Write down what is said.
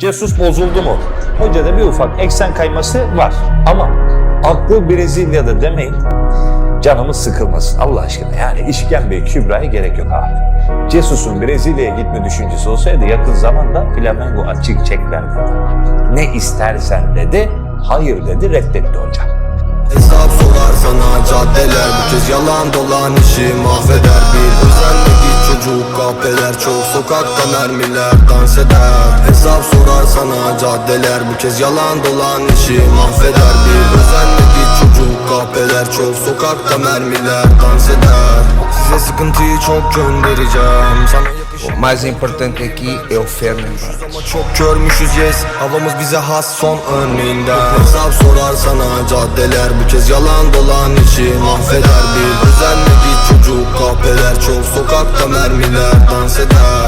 Cesus bozuldu mu? Hocada bir ufak eksen kayması var. Ama aklı Brezilya'da demeyin. Canımız sıkılmasın Allah aşkına. Yani işkembe Kübra'ya gerek yok abi. Cesus'un Brezilya'ya gitme düşüncesi olsaydı yakın zamanda Flamengo açık çek verdi. Ne istersen dedi, hayır dedi, reddetti hocam. Hesap sorar sana caddeler Bu kez yalan dolan işi mahveder Bir özenle git çocuk kahpeler Çok sokakta mermiler dans eder Hesap sorar sana. Caddeler Bu kez yalan dolan işi mahveder. Bir özenle git çocuk kahpeler Çok. Sokakta mermiler dans eder. Size sıkıntıyı çok göndereceğim. Sana O mais importante aqui é o ama çok körmüşüz yes. Havamız bize has son örneğinden. Hesap sorar sana. Caddeler Bu kez yalan dolan işi mahveder. Bir özenle git çocuk kahpeler Çok. Sokakta mermiler dans eder